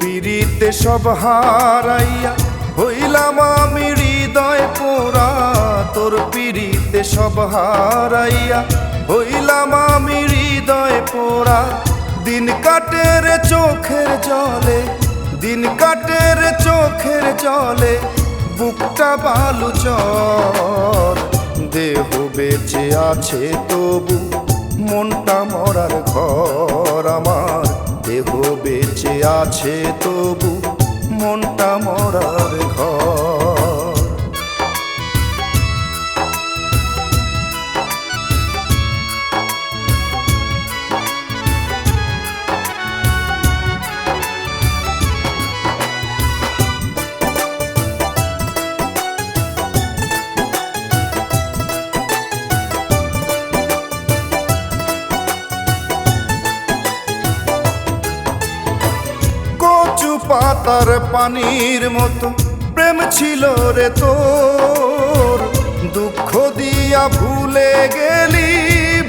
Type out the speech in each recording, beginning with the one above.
পিড়িতে সব হারাইয়া হইলাম আমি হৃদয় পোড়া। তোর পিড়িতে সব হারাইয়া হইলাম আমি হৃদয় পোড়া। দিন কাটের চোখের জলে, দিন কাটের চোখের জলে, বুকটা বালু চর। দেহ বেঁচে আছে তবু মনটা মরার ঘর। আমার দেহ বেঁচে আছে তবু মনটা মরার পাতার পানির মতো। প্রেম ছিল রে তোর। দুঃখ দিয়া ভুলে গেলি,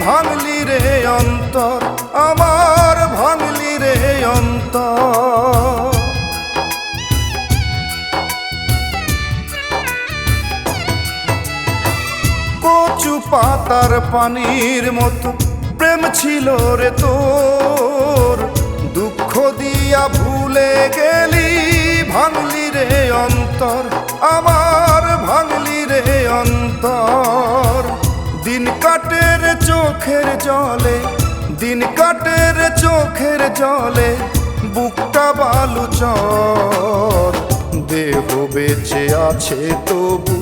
ভাঙলি রে অন্তর। আমার ভাঙলি রে অন্তর। কচু পাতার পানির মতো প্রেম ছিল রে তোর। দিয়া ভুলে গেলি, ভাঙলি রে অন্তর, আমার ভাঙলি রে অন্তর। দিন কাটের চোখের জলে, দিন কাটে রে চোখের জলে, বুকটা বালু চর। দেহ বেঁচে আছে তবু,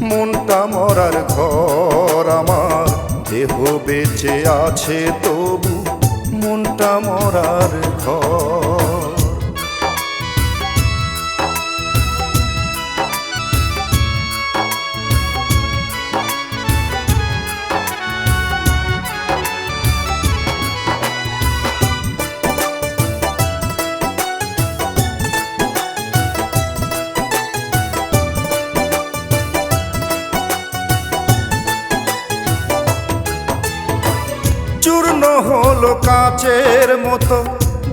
মনটা মরার ঘর। আমার দেহ বেঁচে আছে তবু মরার ঘর। হলো কাচের মতো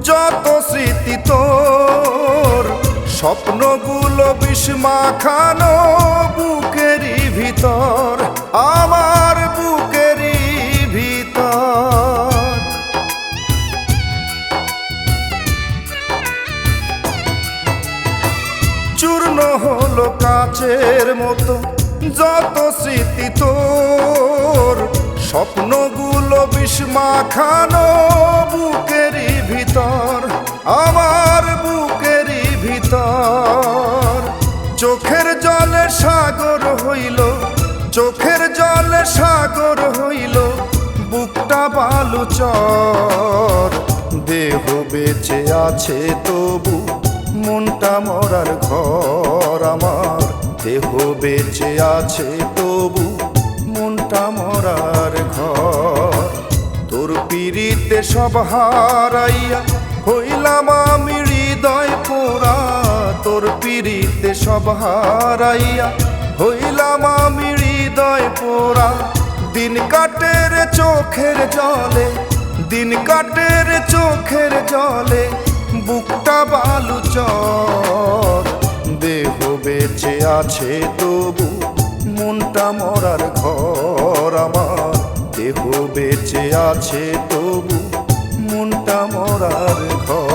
যত স্মৃতি তোর। স্বপ্নগুলো বিস্মা খানো বুকেরই ভিতর, আমার বুকেরই ভিতর। চূর্ণ হলো কাচের মতো যত স্মৃতি তোর। স্বপ্নগুলো বিস্মা খানো বুকেরই ভিতর, আমার বুকেরই ভিতর। চোখের জলে সাগর হইল, চোখের জলে সাগর হইল, বুকটা বালু চর। দেহ বেঁচে আছে তবু মনটা মরার ঘর আমার। দেহ বেঁচে আছে তবু মনটা মরার ঘর। তোর পিড়িতে সব হারাইয়া হইলাম আমি হৃদয় পোড়া। তোর পিড়িতে সব হারাইয়া হইলাম আমি হৃদয় পোড়া। দিন কাটের চোখের জলে, দিন কাটের চোখের জলে বুকটা বালু চর। দেহ বেঁচে আছে তবু দেহ বেঁচে আছে তবু মনটা মরার ঘর।